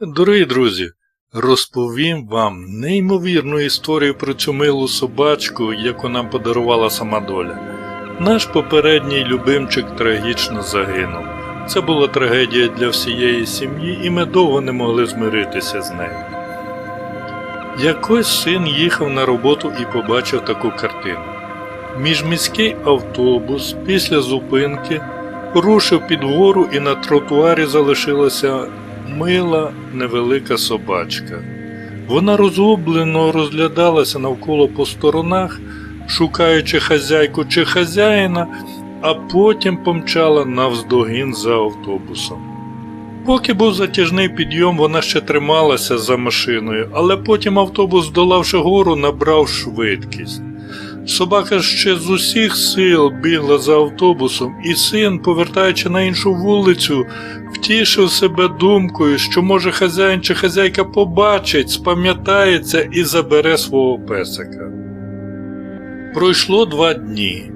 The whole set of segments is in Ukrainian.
Дорогі друзі, розповім вам неймовірну історію про цю милу собачку, яку нам подарувала сама доля. Наш попередній любимчик трагічно загинув. Це була трагедія для всієї сім'ї, і ми довго не могли змиритися з нею. Якось син їхав на роботу і побачив таку картину. Міжміський автобус після зупинки рушив під гору і на тротуарі залишилася мила невелика собачка. Вона розгублено розглядалася навколо по сторонах, шукаючи хазяйку чи хазяїна, а потім помчала навздогін за автобусом. Поки був затяжний підйом, вона ще трималася за машиною, але потім автобус, долавши гору, набрав швидкість. Собака ще з усіх сил бігла за автобусом, і син, повертаючи на іншу вулицю, втішив себе думкою, що може хазяїн чи хазяйка побачить, спам'ятається і забере свого песика. Пройшло два дні.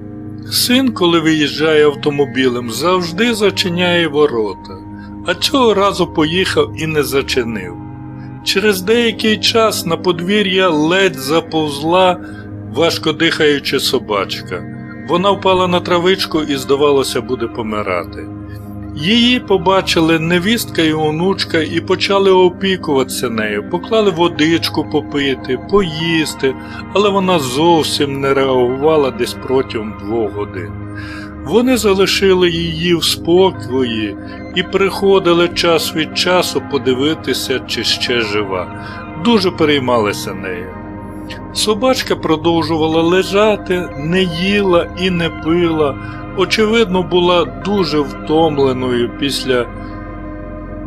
Син, коли виїжджає автомобілем, завжди зачиняє ворота, а цього разу поїхав і не зачинив. Через деякий час на подвір'я ледь заповзла важко дихаюча собачка. Вона впала на травичку і, здавалося, буде помирати. Її побачили невістка і онучка і почали опікуватися нею, поклали водичку попити, поїсти, але вона зовсім не реагувала десь протягом двох годин. Вони залишили її в спокої і приходили час від часу подивитися, чи ще жива. Дуже переймалися нею. Собачка продовжувала лежати, не їла і не пила, очевидно, була дуже втомленою після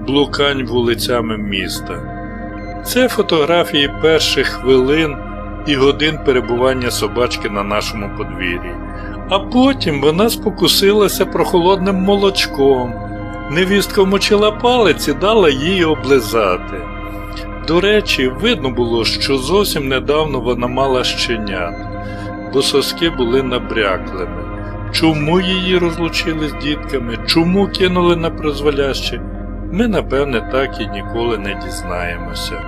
блукань вулицями міста. Це фотографії перших хвилин і годин перебування собачки на нашому подвір'ї. А потім вона спокусилася прохолодним молочком. Невістка вмочила палець і дала їй облизати. До речі, видно було, що зовсім недавно вона мала щенят, бо соски були набряклими. Чому її розлучили з дітками, чому кинули на призволяще, ми, напевне, так і ніколи не дізнаємося.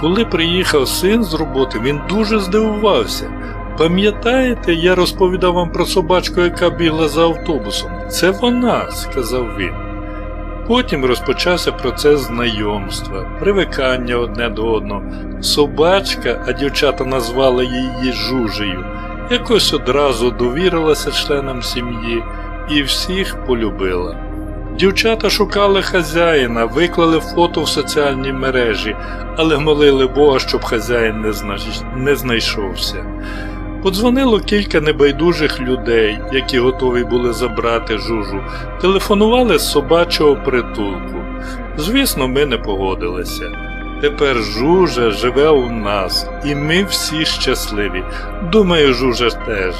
Коли приїхав син з роботи, він дуже здивувався. Пам'ятаєте, я розповідав вам про собачку, яка бігла за автобусом? Це вона, сказав він. Потім розпочався процес знайомства, привикання одне до одного. Собачка, а дівчата назвали її жужею, якось одразу довірилася членам сім'ї і всіх полюбила. Дівчата шукали хазяїна, виклали фото в соціальні мережі, але молили Бога, щоб хазяїн не, зна... не знайшовся. Подзвонило кілька небайдужих людей, які готові були забрати жужу, телефонували з собачого притулку. Звісно, ми не погодилися. Тепер жужа живе у нас, і ми всі щасливі. Думаю, жужа теж.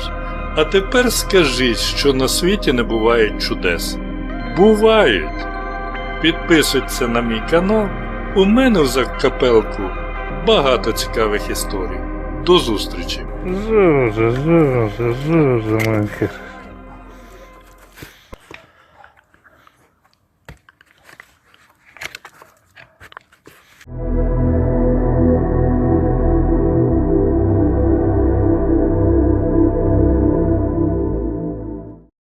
А тепер скажіть, що на світі не бувають чудес. Бувають. Підписуйтеся на мій канал. У мене в закапелку багато цікавих історій. До зустрічі! Жужа, жужа, жужа, маленька.